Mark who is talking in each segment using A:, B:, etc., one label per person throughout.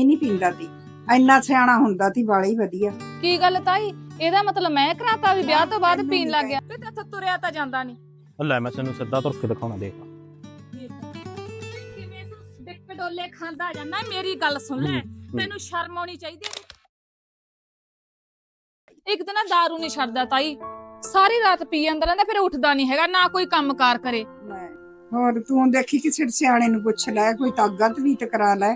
A: ਜਮੀ ਨਹੀਂ ਪੀਂਦਾ ਸੀ ਇੰਨਾ ਸਿਆਣਾ ਹੁੰਦਾ ਸੀ ਵਾਲੀ ਵਧੀਆ।
B: ਕੀ ਗੱਲ ਤਾਈ? ਇਹਦਾ ਮਤਲਬ ਮੈਂ ਕਰਾਤਾ ਵੀ ਵਿਆਹ ਤੋਂ ਬਾਅਦ ਪੀਣ ਲੱਗ ਗਿਆ। ਤੇ ਇੱਥੇ ਤੁਰਿਆ ਤਾਂ ਜਾਂਦਾ ਨਹੀਂ
C: ਲੈ ਮੈਂ ਤੈਨੂੰ ਸਿੱਧਾ ਤੁਰ ਕੇ ਦਿਖਾਉਣਾ ਦੇਖ।
B: ਕਿਵੇਂ ਡਿੱਕ ਡੋਲੇ ਖਾਂਦਾ ਜਾਂਦਾ ਮੇਰੀ ਗੱਲ ਸੁਣ ਲੈ। ਤੈਨੂੰ ਸ਼ਰਮ ਆਉਣੀ ਚਾਹੀਦੀ ਹੈ ਇੱਕ ਦਿਨ ਨਾ दारू ਨਹੀਂ ਛੱਡਦਾ ਤਾਈ। ਸਾਰੀ ਰਾਤ ਪੀ ਜਾਂਦਾ ਰਹਿੰਦਾ ਫਿਰ ਉੱਠਦਾ ਨਹੀਂ ਹੈਗਾ ਨਾ ਕੋਈ ਕੰਮਕਾਰ ਕਰੇ।
A: ਹੋਰ ਤੂੰ ਦੇਖੀ ਕਿਸੇ ਸਿਆਣੇ ਨੂੰ ਪੁੱਛ ਲੈ ਕੋਈ ਤਾਕਤ ਵੀ ਤੇ ਕਰਾ ਲੈ।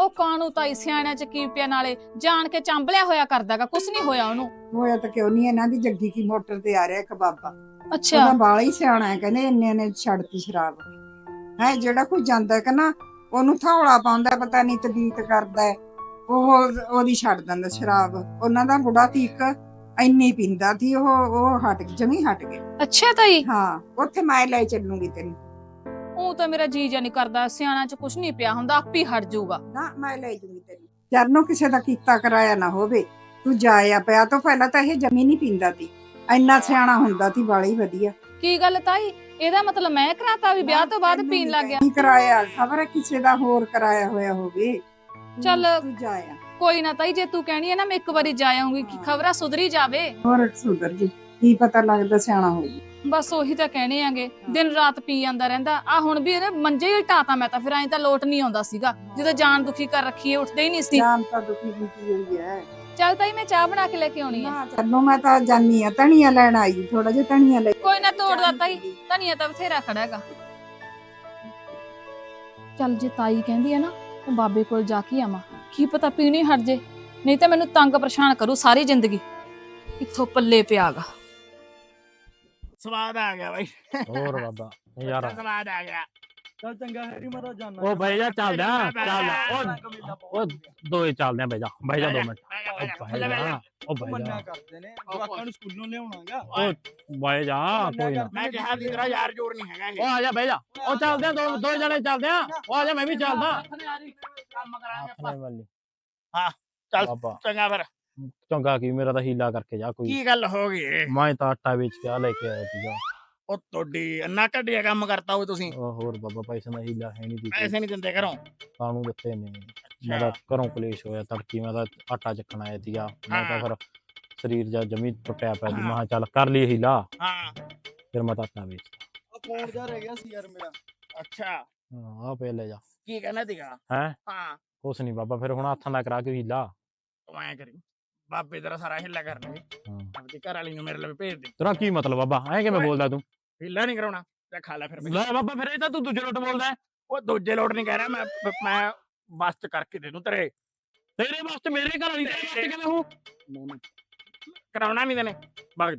B: ਉਹ ਕਾਣੂ ਤਾਈ ਸਿਆਣਿਆਂ ਚ ਕੀ ਪਿਆ ਨਾਲੇ? ਜਾਣ ਕੇ ਚੰਬਲਿਆ ਹੋਇਆ ਕਰਦਾਗਾ ਕੁਛ ਨਹੀਂ ਹੋਇਆ ਉਹਨੂੰ।
A: ਹੋਇਆ ਤਾਂ ਕਿਉਂ ਨਹੀਂ ਇਹਨਾਂ ਦੀ ਜੱਗੀ ਕੀ ਮੋਟਰ ਤੇ ਆ ਰਿਹਾ ਇੱਕ ਬਾਬਾ।
B: ਅੱਛਾ।
A: ਉਹਦਾ ਬਾਲਾ ਹੀ ਸਿਆਣਾ ਹੈ ਕਹਿੰਦੇ ਇੰਨੇ ਨੇ ਛੱਡਤੀ ਸ਼ਰਾਬ। ਹੈ ਜਿਹੜਾ ਕੋਈ ਜਾਂਦਾ ਹੈ ਕਿ ਨਾ ਉਹਨੂੰ ਥੌਲਾ ਪਾਉਂਦਾ ਪਤਾ ਨਹੀਂ ਤਬੀਤ ਕਰਦਾ ਹੈ। ਉਹ ਉਹਦੀ ਛੱਡ ਦਿੰਦਾ ਸ਼ਰਾਬ। ਉਹਨਾਂ ਦਾ ਬੁੜਾ ਤੀਕ ਇੰਨੀ ਪੀਂਦਾ ਸੀ ਉਹ ਉਹ ਹਟ ਜਮੀ ਹਟ ਗਿਆ।
B: ਅੱਛਾ ਤਾਈ।
A: ਹਾਂ ਉੱਥੇ ਮੈਂ ਲੈ ਚੱਲੂਗੀ ਤੈਨੂੰ।
B: ਉਹ ਤਾਂ ਮੇਰਾ ਜੀ ਜਾਂ ਨਹੀਂ ਕਰਦਾ ਸਿਆਣਾ ਚ ਕੁਛ ਨਹੀਂ ਪਿਆ ਹੁੰਦਾ ਆਪੇ ਹਟ ਜਾਊਗਾ।
A: ਨਾ ਮੈਂ ਲੈ ਜੂਗੀ ਤੈਨੂੰ ਚਰਨੋਂ ਕਿਸੇ ਦਾ ਕੀਤਾ ਕਰਾਇਆ ਨਾ ਹੋਵੇ ਤੂੰ ਜਾਇਆ ਪਿਆ ਤੋਂ ਪਹਿਲਾਂ ਤਾਂ ਇਹ ਜਮੀ ਨਹੀਂ ਪੀਂਦਾ ਸੀ ਇੰਨਾ ਸਿਆਣਾ ਹੁੰਦਾ ਸੀ ਬਾਲੀ ਵਧੀਆ।
B: ਕੀ ਗੱਲ ਤਾਈ? ਇਹਦਾ ਮਤਲਬ ਮੈਂ ਕਰਾਤਾ ਵੀ ਵਿਆਹ ਤੋਂ ਬਾਅਦ ਪੀਣ ਲੱਗ ਗਿਆ?
A: ਕੀ ਕਰਾਇਆ ਖਬਰ ਹੈ ਕਿਸੇ ਦਾ ਹੋਰ ਕਰਾਇਆ ਹੋਇਆ ਹੋਵੇ। ਤੂੰ-
B: ਚੱਲ।
A: ਤੂੰ ਜਾਇਆ।
B: ਕੋਈ ਨਾ ਤਾਈ ਜੇ ਤੂੰ ਕਹਿਣੀ ਹੈ ਨਾ ਮੈਂ ਇੱਕ ਵਾਰੀ ਜਾ ਆਉਂਗੀ ਕਿ ਖਬਰਾਂ ਸੁਧਰੀ ਜਾਵੇ।
A: ਹੋਰ ਸੁਧਰ ਜੀ ਕੀ ਪਤਾ ਲੱਗਦਾ ਸਿਆਣਾ ਹੋ ਗਈ
B: ਬਸ ਉਹੀ ਤਾਂ ਕਹਿਣੇ ਆਂਗੇ ਦਿਨ ਰਾਤ ਪੀ ਜਾਂਦਾ ਰਹਿੰਦਾ। ਆ ਹੁਣ ਵੀ ਇਹਨੇ ਮੰਜੇ ਹੀ ਢਾਤਾ ਮੈਂ ਤਾਂ ਫਿਰ ਐਂ ਤਾਂ ਲੋਟ ਨਹੀਂ ਆਉਂਦਾ ਸੀਗਾ। ਜਦੋਂ ਜਾਨ ਦੁਖੀ ਕਰ ਰੱਖੀ ਹੈ ਉੱਠਦੇ ਹੀ ਨਹੀਂ ਸੀ।
A: ਜਾਨ ਤਾਂ ਦੁਖੀ ਕੀਤੀ ਹੋਈ ਹੈ
B: ਚੱਲ ਤਾਈ ਮੈਂ ਚਾਹ ਬਣਾ ਕੇ ਲੈ ਕੇ ਆਉਣੀ ਹੈ
A: ਨਾ ਚੱਲੋ ਮੈਂ ਤਾਂ ਜਾਨੀ ਆ ਧਣੀਆਂ ਲੈਣ ਆਈ ਥੋੜਾ ਜਿਹਾ ਧਣੀਆਂ ਲੈ
B: ਕੋਈ ਨਾ ਤੋੜ ਦਾ ਤਾਈ ਧਨੀਆ ਤਾਂ ਬਥੇਰਾ ਖੜਾ ਹੈਗਾ। ਚੱਲ ਜੇ ਤਾਈ ਕਹਿੰਦੀ ਹੈ ਨਾ ਤਾਂ ਬਾਬੇ ਕੋਲ ਜਾ ਕੇ ਆਵਾਂ ਕੀ ਪਤਾ ਪੀਣੀ ਹਟ ਜੇ ਨਹੀਂ ਤਾਂ ਮੈਨੂੰ ਤੰਗ ਪਰੇਸ਼ਾਨ ਕਰੂ ਸਾਰੀ ਜ਼ਿੰਦਗੀ। ਇੱਥੋਂ ਪੱਲੇ ਪਿਆਗਾ।
D: ਸਵਾਦ ਆ ਗਿਆ ਬਾਈ।
C: ਹੋਰ ਬਾਬਾ ਯਾਰ।
D: ਸਵਾਦ ਆ ਗਿਆ।
E: ਚੱਲ ਚੰਗਾ ਹੈਰੀ ਮਾਰਾ ਜਾਨਾ
C: ਉਹ ਬਹਿ ਜਾ ਚੱਲਦਾ ਚੱਲ ਉਹ ਉਹ ਦੋਏ ਚੱਲਦੇ ਆ ਬਹਿ ਜਾ ਬਹਿ ਜਾ ਦੋ ਮਿੰਟ। ਉਹ ਬਹਿ ਜਾ ਉਹ ਬਹਿ
E: ਮੰਨਿਆ
C: ਜਾ।
E: ਕਰਦੇ ਨੇ ਜਵਾਕਾਂ ਨੂੰ ਸਕੂਲੋਂ ਲਿਆਉਣਾਗਾ।
C: ਬਹਿ ਜਾ ਕੋਈ ਨਾ।
D: ਮੈਂ ਕਿਹਾ ਸੀ ਤੇਰਾ ਯਾਰ ਜੋਰ ਨਹੀਂ ਹੈਗਾ
C: ਉਹ
D: ਇਹ।
C: ਆ ਜਾ ਬਹਿ ਜਾ ਉਹ ਚੱਲਦੇ ਆ ਦੋ ਦੋ ਜਣੇ ਚੱਲਦੇ ਆ ਉਹ ਆ ਜਾ ਮੈਂ ਵੀ ਚੱਲਦਾ।
D: ਕੰਮ ਕਰਾਂਗੇ ਆਪਾਂ।
C: ਆਪਣੇ ਵਾਲੀ।
D: ਹਾਂ, ਚੱਲ।
C: ਬਾਬਾ।
D: ਚੰਗਾ ਫਿਰ।
C: ਚੰਗਾ ਕੀ ਮੇਰਾ ਤਾਂ ਹੀਲਾ ਕਰਕੇ ਜਾ ਕੋਈ।
D: ਕੀ ਗੱਲ ਹੋ ਗਈ?
C: ਮੈਂ ਤਾਂ ਆਟਾ ਵੇਚ ਕੇ ਆ ਲੈ ਕੇ ਆਇਆ ਸੀਗਾ।
D: ਉਹ ਤੁਹਾਡੀ ਅੰਨਾ ਕੱਢਿਆ ਕੰਮ ਕਰਤਾ ਹੋ ਤੁਸੀਂ।
C: ਉਹ ਹੋਰ ਬਾਬਾ ਪੈਸੇ ਦਾ ਹੀਲਾ ਹੈ ਨਹੀਂ ਦੀ
D: ਪੈਸੇ ਨਹੀਂ ਦਿੰਦੇ ਘਰੋਂ?
C: ਕਾਨੂੰ ਦਿੱਤੇ ਨੇ ਮੈਂ ਤਾਂ
D: ਅੱਛਾ
C: ਘਰੋਂ ਕਲੇਸ਼ ਹੋਇਆ ਤੜਕੀ ਮੈਂ ਤਾਂ ਆਟਾ ਚੱਕਣ ਆਇਆ ਸੀਗਾ। ਮੈਂ ਤਾਂ। ਫਿਰ ਸਰੀਰ ਜਾਂ ਜਮੀ ਟੁੱਟਿਆ ਪਿਆ ਸੀ। ਮੈਂ ਕਿਹਾ ਚੱਲ ਕਰ ਲਈ ਹੀਲਾ।
D: ਹਾਂ।
C: ਫਿਰ ਮੈਂ ਤਾਂ ਆਟਾ ਵੇਚ
E: ਫੋਨ ਜਾ ਰਹਿ ਗਿਆ ਸੀ ਯਾਰ ਮੇਰਾ।
D: ਅੱਛਾ।
C: ਹਾਂ ਆ ਪੇ ਲੈ ਜਾ।
D: ਕੀ ਕਹਿਣਾ ਸੀਗਾ?
C: ਹੈ?
D: ਹਾਂ।
C: ਕੁਛ ਨਹੀਂ ਬਾਬਾ ਫਿਰ ਹੁਣ ਹੱਥਾਂ ਦਾ ਕਰਾ ਕੇ ਹੀਲਾ।
D: ਤੂੰ ਐਂ ਕਰੀ। ਬਾਬੇ ਤੇਰਾ ਸਾਰਾ ਹਿੱਲਾ ਕਰਨਗੇ
C: ਹਾਂ।
D: ਆਪਣੀ ਘਰ ਵਾਲੀ ਨੂੰ ਮੇਰੇ ਲਈ ਭੇਜ ਦੇ।
C: ਤੇਰਾ ਕੀ ਮਤਲਬ ਬਾਬਾ? ਐ ਕਿਵੇਂ। ਬੋਲਦਾ ਤੂੰ?
D: ਹਿੱਲਾ ਨਹੀਂ ਕਰਾਉਣਾ। ਤੇ ਖਾ ਲੈ ਫਿਰ
C: ਲੈ ਬਾਬਾ ਫਿਰ ਇਹ ਤਾਂ ਤੂੰ ਦੂਜੇ ਲੋਟ ਬੋਲਦਾ।
D: ਉਹ ਦੂਜੇ ਲੋਟ ਨਹੀਂ ਕਹਿ ਰਿਹਾ ਮੈਂ। ਮੈਂ ਚ ਕਰਕੇ ਦੇ ਦੂੰ ਤੇਰੇ।
C: ਤੇਰੇ ਵਾਸਤੇ ਮੇਰੇ ਘਰ ਵਾਲੀ ਤੇਰੇ ਵਾਸਤੇ ਕਿਵੇਂ ਹੂੰ
D: ਕਰਾਉਣਾ ਨਹੀਂ ਜਾ।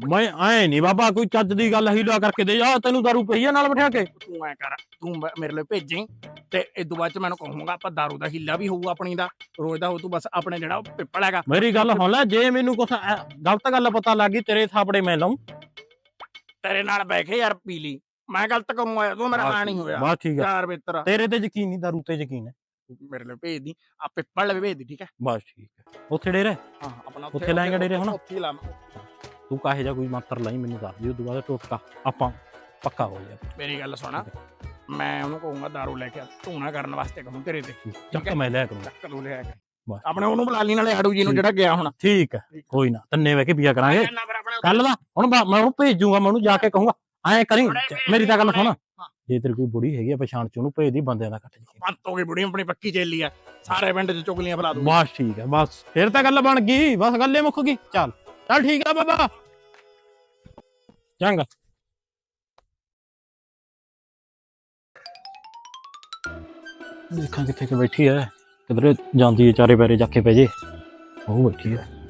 C: ਮੈਂ ਐ ਨਹੀਂ ਬਾਬਾ ਕੋਈ ਚੱਜ ਦੀ ਗੱਲ ਹੀਲਾ ਕਰਕੇ ਦੇ। ਜਾ ਤੈਨੂੰ ਦਾਰੂ ਪਈ ਆ ਨਾਲ ਬਿਠਾ ਕੇ।
D: ਤੂੰ ਐ ਕਰ। ਤੂੰ ਮੇਰੇ ਲਈ ਭੇਜੀ। ਤੇ ਇਦੋਂ ਬਾਅਦ ਚ ਮੈਨੂੰ ਕਹੂੰਗਾ ਆਪਾਂ ਦਾਰੂ ਦਾ ਹਿੱਲਾ ਵੀ ਹੋਊ ਆਪਣੀ ਦਾ ਰੋਜ਼ ਦਾ ਹੋ ਤੂੰ ਬਸ ਆਪਣੇ ਜਿਹੜਾ ਉਹ ਪਿੱਪਲ ਹੈਗਾ।
C: ਮੇਰੀ ਗੱਲ ਸੁਣ ਲੈ ਜੇ ਮੈਨੂੰ ਕੁਛ ਐ- ਗਲਤ ਗੱਲ ਪਤਾ ਲੱਗ ਗਈ ਤੇਰੇ ਥਾਪੜੇ ਮੈਂ ਲਾਉਂ
D: ਤੇਰੇ ਨਾਲ ਬਹਿ ਕੇ ਯਾਰ ਪੀ ਲਈ। ਮੈਂ ਗਲਤ ਕਰੂੰਗਾ ਤੂੰ ਮੇਰਾ ਹਾਂ ਨਹੀਂ ਹੋਇਆ।
C: ਬਸ ਠੀਕ ਆ।
D: ਯਾਰ ਮਿੱਤਰ
C: ਤੇਰੇ ਤੇ ਯਕੀਨ ਨਹੀਂ ਦਾਰੂ ਤੇ ਯਕੀਨ ਹੈ।
D: ਮੇਰੇ ਲਈ ਭੇਜ ਦੀ ਆ ਪਿੱਪਲ ਵੀ ਭੇਜ ਦੀ ਠੀਕ ਹੈ?
C: ਬਸ ਠੀਕ ਹੈ। ਉੱਥੇ ਡੇਰੇ?
D: ਹਾਂ ਆਪਣਾ
C: ਉੱਥੇ ਲਾਏਂਗਾ ਡੇਰੇ ਹੁਣ?
D: ਉੱਥੇ ਹੀ ਲਾਵਾਂ।
C: ਤੂੰ ਕਾਹੇ ਜਾ ਕੋਈ ਮੰਤਰ ਲਾਈ ਮੈਨੂੰ ਦੱਸ ਦਿਓ ਬਾਅਦ ਟੋਟਕਾ। ਆਪਾਂ ਪੱਕਾ ਹੋ ਜਾ
D: ਮੇਰੀ ਗੱਲ ਸੁਣਾ। ਮੈਂ ਉਹਨੂੰ ਕਹੂੰਗਾ ਦਾਰੂ ਲੈ ਕੇ ਆ, ਧੂਣਾ ਕਰਨ ਵਾਸਤੇ ਕਹੂੰ ਤੇਰੇ ਤੇ।
C: ਚੱਕ ਮੈਂ ਲਿਆ ਕਰੂੰਗਾ।
D: ਕਦੋਂ ਲਿਆ ਕੇ।
C: ਬਸ।
D: ਆਪਣੇ ਉਹਨੂੰ ਬੁਲਾ ਲਈ ਨਾਲੇ ਆੜੂ ਜੀ ਨੂੰ। ਜਿਹੜਾ ਗਿਆ ਹੁਣ।
C: ਠੀਕ ਹੈ ਕੋਈ ਨਾ ਤੰਨੇ ਵੇ ਕੇ ਪੀਆ ਕਰਾਂਗੇ। ਕੱਲ ਦਾ ਹੁਣ ਮੈਂ ਉਹਨੂੰ ਭੇਜੂਗਾ ਮੈਂ ਉਹਨੂੰ ਜਾ ਕੇ ਕਹੂੰਗਾ ਐਂ ਕਰੀ ਮੇਰੀ ਤਾਂ ਗੱਲ। ਸੁਣ। ਜੇ ਤੇਰੀ ਕੋਈ ਬੁੜੀ ਹੈਗੀ ਆ ਪਛਾਣ ਚ ਉਹਨੂੰ ਭੇਜ ਦੀ ਬੰਦਿਆਂ ਦਾ ਕੱਟ ਜੀ।
D: ਹੋ ਗਈ ਬੁੜੀ ਆਪਣੀ ਪੱਕੀ ਚੇਲੀ ਆ। ਸਾਰੇ ਪਿੰਡ ਚ ਚੁਗਲੀਆਂ ਫਲਾ ਦੂ
C: ਬਸ ਠੀਕ ਹੈ ਬਸ। ਫਿਰ ਤਾਂ ਗੱਲ ਬਣ ਗਈ ਬਸ ਗੱਲੇ ਮੁੱਕ ਗਈ। ਚੱਲ ਚੱਲ ਠੀਕ ਆ ਬਾਬਾ। ਚੰਗਾ। ਦੇਖਾਂ ਕਿੱਥੇ ਕਿ ਬੈਠੀ ਹੈ। ਕਿਧਰੇ ਜਾਂਦੀ ਹੈ ਚਾਰੇ ਪੈਰੇ ਜਾ ਕੇ ਪੈ ਜੇ। ਉਹ ਬੈਠੀ ਹੈ।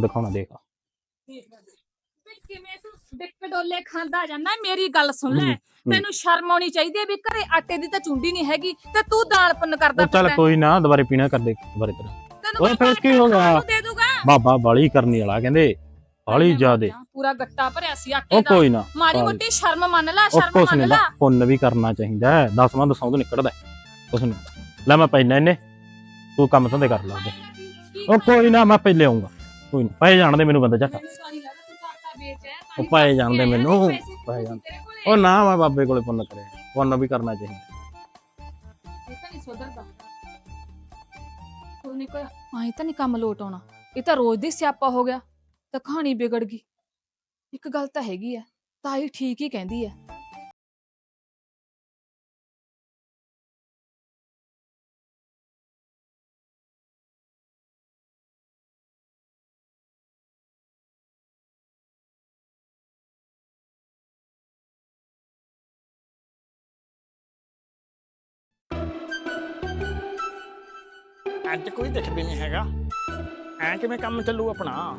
C: ਦਿਖਾਉਣਾ ਦੇਖ।
B: ਕਿਵੇਂ ਤੂੰ ਡਿੱਕ ਡੋਲੇ ਖਾਂਦਾ ਜਾਂਦਾ ਮੇਰੀ ਗੱਲ ਸੁਣ ਲੈ। ਤੈਨੂੰ ਸ਼ਰਮ ਆਉਣੀ ਚਾਹੀਦੀ ਹੈ ਵੀ ਘਰੇ ਆਟੇ ਦੀ ਤਾਂ ਚੁੰਡੀ ਨਹੀਂ ਹੈਗੀ ਤੇ ਤੂੰ ਦਾਲ ਪੁੰਨ ਕਰਦਾ
C: ਚੱਲ। ਕੋਈ ਨਾ ਦੁਬਾਰੇ ਪੀਣਾ ਕਰ ਦੇ ਦੁਬਾਰੇ ਤੇਰਾ। ਓਏ ਫਿਰ ਕੀ ਹੋ ਗਿਆ?
B: ਖਾਣ ਨੂੰ ਦੇ ਦੂਗਾ।
C: ਬਾਬਾ ਬਾਲੀ ਕਰਨੀ ਵਾਲਾ ਕਹਿੰਦੇ। ਬਾਲੀ ਜ਼ਿਆਦੇ।
B: ਪੂਰਾ ਗੱਟਾ ਭਰਿਆ ਸੀ ਆਟੇ
C: ਉਹ
B: ਦਾ।
C: ਕੋਈ ਨਾ ਬਾਲੀ।
B: ਮੋਟੀ ਸ਼ਰਮ ਮੰਨ ਲੈ ਸ਼ਰਮ
C: ਕੁਛ
B: ਮੰਨ ਲੈ।
C: ਪੁੰਨ ਵੀ ਕਰਨਾ ਚਾਹੀਦਾ ਦਸਵਾਂ ਦਸਾਂ ਤੋਂ ਨਿਕਲਦਾ। ਕੁਛ ਨਹੀਂ। ਲੈ ਮੈਂ ਪੈਣਾ ਇਹਨੇ। ਤੂੰ ਕੰਮ ਧੰਦੇ ਕਰ ਲਾ। ਉਹ ਕੋਈ ਨਾ ਮੈਂ ਪਹਿਲੇ ਆਉਂਗਾ ਕੋਈ ਨਾ ਪਏ ਜਾਣ ਦੇ ਮੈਨੂੰ ਬੰਦਾ ਝੱਟ। ਉਹ ਪਏ ਜਾਣ ਦੇ ਮੈਨੂੰ। ਪਏ
B: ਕੋਲੇ
C: ਉਹ ਨਾ ਮੈਂ ਬਾਬੇ ਕੋਲੇ ਪੁੰਨ ਕਰੇ ਪੁੰਨ ਵੀ ਕਰਨਾ ਚਾਹੀਦਾ।
B: ਇਹ ਤਾਂ ਨਹੀਂ ਸੁਧਰਦਾ। ਕੋਈ ਨਹੀਂ ਕੋਈ ਆਈ ਤਾਂ ਨਹੀਂ ਕੰਮ ਲੋਟ ਆਉਣਾ। ਇਹ ਤਾਂ ਰੋਜ਼ ਦੀ ਸਿਆਪਾ ਹੋ ਗਿਆ ਤਾਂ ਕਹਾਣੀ ਵਿਗੜ ਗਈ। ਇੱਕ ਗੱਲ ਤਾਂ ਹੈਗੀ ਆ ਤਾਈ ਠੀਕ ਹੀ ਕਹਿੰਦੀ ਆ
D: ਅੱਜ ਕੋਈ ਦਿਖਦੀ ਨਹੀਂ ਹੈਗਾ। ਐ ਕਿਵੇਂ ਕੰਮ ਚੱਲੂ ਆਪਣਾ?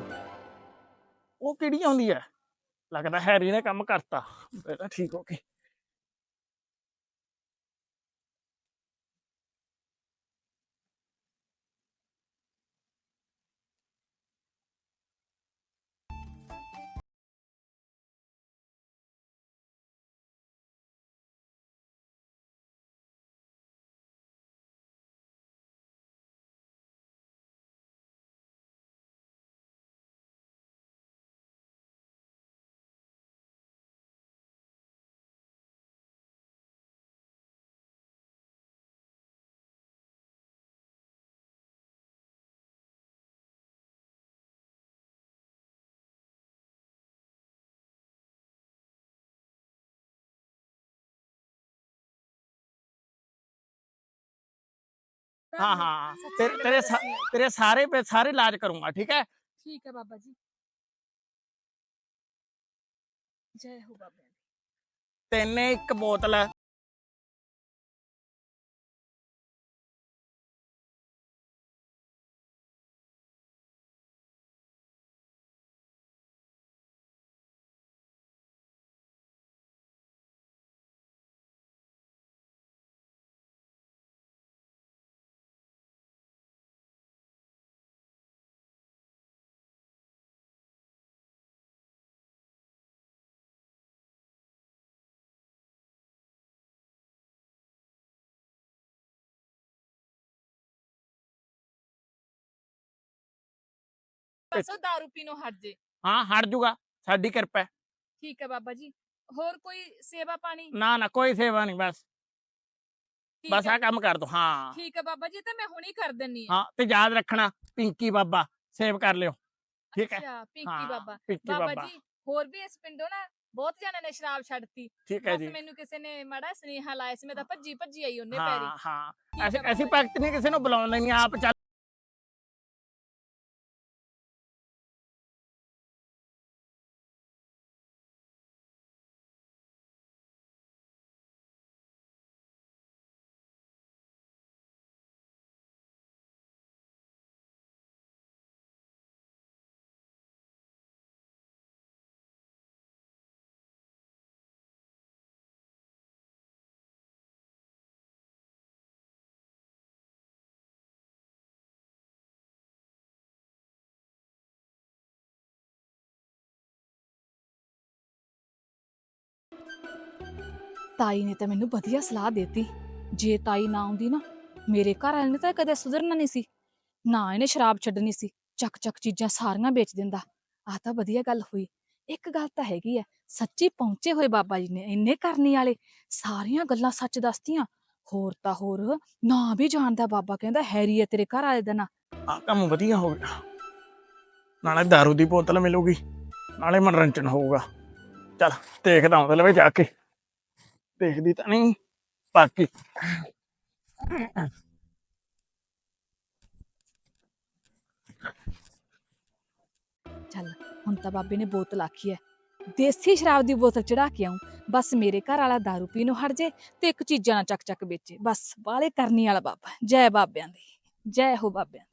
D: ਉਹ ਕਿਹੜੀ ਆਉਂਦੀ ਐ? ਲੱਗਦਾ ਹੈਰੀ ਨੇ ਕੰਮ ਕਰਤਾ। ਬੇਟਾ ਠੀਕ ਹੋ ਕੇ ਹਾਂ ਹਾਂ ਤੇਰੇ ਤੇਰੇ ਸਾ- ਤੇਰੇ ਸਾਰੇ ਪੇ ਸਾਰੇ ਇਲਾਜ ਕਰੂੰਗਾ ਠੀਕ ਹੈ
B: ਠੀਕ ਹੈ ਬਾਬਾ ਜੀ ਜੈ ਹੋ ਬਾਬਾ
D: ਤੈਨੇ ਇੱਕ ਬੋਤਲ
B: ਉਹ ਦਾਰੂ ਪੀਣੋਂ ਹਟ ਜੇ।
D: ਹਾਂ ਹਟ ਜੂਗਾ। ਸਾਡੀ ਕਿਰਪਾ ਹੈ।
B: ਠੀਕ ਹੈ ਬਾਬਾ ਜੀ। ਹੋਰ ਕੋਈ ਸੇਵਾ ਪਾਣੀ?
D: ਨਾ ਨਾ ਕੋਈ ਸੇਵਾ ਨਹੀਂ ਬਸ।
B: ਠੀਕ
D: ਬਸ
B: ਹੈ।
D: ਆ ਕੰਮ ਕਰ ਦੋ ਹਾਂ।
B: ਠੀਕ ਹੈ ਬਾਬਾ ਜੀ ਤੇ ਮੈਂ ਹੁਣੀ ਕਰ ਦਿੰਨੀ ਆ
D: ਹਾਂ ਤੇ ਯਾਦ ਰੱਖਣਾ ਪਿੰਕੀ ਬਾਬਾ ਸੇਵ ਕਰ ਲਿਓ। ਠੀਕ ਹੈ?
B: ਅੱਛਾ ਪਿੰਕੀ
D: ਹਾਂ
B: ਬਾਬਾ।
D: ਪਿੰਕੀ
B: ਬਾਬਾ
D: ਬਾਬਾ।
B: ਜੀ ਹੋਰ ਵੀ ਇਸ ਪਿੰਡੋਂ ਨਾ ਬਹੁਤ ਜਣਿਆਂ ਨੇ ਸ਼ਰਾਬ ਛੱਡਤੀ
D: ਠੀਕ ਹੈ
B: ਬਸ
D: ਜੀ।
B: ਮੈਨੂੰ ਕਿਸੇ ਨੇ ਮਾੜਾ ਸੁਨੇਹਾ ਲਾਇਆ ਸੀ ਮੈਂ ਤਾਂ ਭੱਜੀ ਭੱਜੀ ਆਈ ਉਹਨੇ ਪੈਰੀ।
D: ਹਾਂ ਹਾਂ।
B: ਠੀਕ ਹੈ
D: ਅਸੀਂ
B: ਬਾਬਾ
D: ਅਸੀਂ
B: ਜੀ।
D: ਭਗਤ ਨਹੀਂ ਕਿਸੇ ਨੂੰ ਬੁਲਾਉਂਦੇ ਨਹੀਂ ਆਪ ਚੱਲ
B: ਤਾਈ ਨੇ ਤਾਂ ਮੈਨੂੰ ਵਧੀਆ ਸਲਾਹ ਦਿੱਤੀ। ਜੇ ਤਾਈ ਨਾ ਆਉਂਦੀ ਨਾ, ਮੇਰੇ ਘਰ ਵਾਲੇ ਨੇ ਤਾਂ ਕਦੇ ਸੁਧਰਨਾ ਨਹੀਂ ਸੀ। ਨਾ ਇਹਨੇ ਸ਼ਰਾਬ ਛੱਡਣੀ ਸੀ ਚੱਕ ਚੱਕ ਚੀਜ਼ਾਂ ਸਾਰੀਆਂ ਵੇਚ ਦਿੰਦਾ। ਆਹ ਤਾਂ ਵਧੀਆ ਗੱਲ ਹੋਈ। ਇੱਕ ਗੱਲ ਤਾਂ ਹੈਗੀ ਐ, ਸੱਚੀ ਪਹੁੰਚੇ ਹੋਏ ਬਾਬਾ ਜੀ ਨੇ ਇੰਨੇ ਕਰਨੀ ਵਾਲੇ, ਸਾਰੀਆਂ ਗੱਲਾਂ ਸੱਚ ਦੱਸਤੀਆਂ। ਹੋਰ ਤਾਂ ਹੋਰ, ਨਾ ਵੀ ਜਾਣਦਾ ਬਾਬਾ, ਕਹਿੰਦਾ, ਹੈਰੀ ਹੈ ਤੇਰੇ ਘਰ ਵਾਲੇ ਦਾ ਨਾ।
D: ਆ ਕੰਮ ਵਧੀਆ ਹੋ ਗਿਆ। ਨਾਲੇ ਦਾਰੂ ਦੀ ਬੋਤਲ ਮਿਲੂਗੀ, ਨਾਲੇ ਮਨੋਰੰਜਨ ਹੋਊਗਾ। ਚਲ ਦੇਖਦਾ ਹਾਂ ਲਵੇ ਜਾ ਕੇ। ਦੇਖਦੀ ਤਾਂ ਨਹੀਂ, ਬਾਕੀ।
B: ਚੱਲ, ਹੁਣ ਤਾਂ ਬਾਬੇ ਨੇ ਬੋਤਲ ਆਖੀ ਐ। ਦੇਸੀ ਸ਼ਰਾਬ ਦੀ ਬੋਤਲ ਚੜਾ ਕੇ ਆਉਂ ਬਸ ਮੇਰੇ ਘਰ ਵਾਲਾ दारू ਪੀਣੋਂ ਹਟ ਜੇ ਤੇ ਇੱਕ ਚੀਜ਼ਾਂ ਨਾ ਚੱਕ ਚੱਕ ਵੇਚੇ। ਬਸ ਵਾਲੇ ਕਰਨੀ ਵਾਲਾ ਬਾਬਾ। ਜੈ ਬਾਬਿਆਂ ਦੀ। ਜੈ ਹੋ ਬਾਬਿਆਂ ਦੀ।